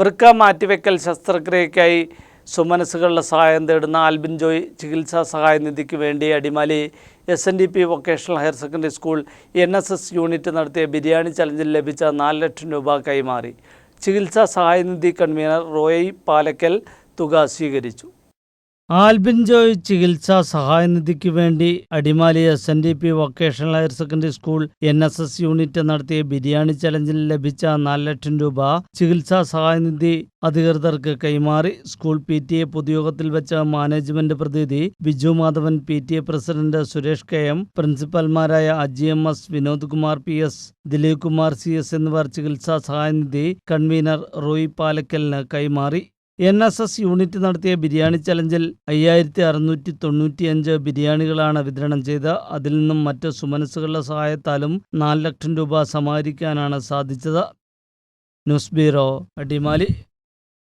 വൃക്ക മാറ്റിവെക്കൽ ശസ്ത്രക്രിയയ്ക്കായി സുമനസ്സുകളുടെ സഹായം തേടുന്ന ആൽബിൻ ജോയ് ചികിത്സാ സഹായ നിധിക്ക് വേണ്ടി Adimali S N D P vocational higher secondary school N S S unit നടത്തിയ ബിരിയാണി ചലഞ്ചിൽ ലഭിച്ച നാല് ലക്ഷം രൂപ കൈമാറി. ചികിത്സാ സഹായ നിധി കൺവീനർ റോയ് പാലക്കൽ തുക സ്വീകരിച്ചു. ആൽബിൻ ജോയ് ചികിത്സാ സഹായനിധിക്ക് വേണ്ടി Adimali S N D P vocational higher secondary school N S S unit നടത്തിയ ബിരിയാണി ചലഞ്ചിൽ ലഭിച്ച നാല് ലക്ഷം രൂപ ചികിത്സാ സഹായനിധി അധികൃതർക്ക് കൈമാറി സ്കൂൾ പി ടി എ പൊതുയോഗത്തിൽ വെച്ച മാനേജ്മെന്റ് പ്രതിനിധി Biju Madhavan P T A president Suresh K M പ്രിൻസിപ്പൽമാരായ Aji M S Vinod Kumar P S Dileep Kumar C S എന്നിവർ ചികിത്സാ സഹായനിധി കൺവീനർ റോയ് പാലക്കലിന് കൈമാറി എൻ എസ് എസ് യൂണിറ്റ് നടത്തിയ ബിരിയാണി ചലഞ്ചിൽ അയ്യായിരത്തി അറുന്നൂറ്റി തൊണ്ണൂറ്റിയഞ്ച് ബിരിയാണികളാണ് വിതരണം ചെയ്ത്. അതിൽ നിന്നും മറ്റ് സുമനസ്സുകളുടെ സഹായത്താലും നാല് ലക്ഷം രൂപ സമാഹരിക്കാനാണ് സാധിച്ചത്. News bureau Adimali.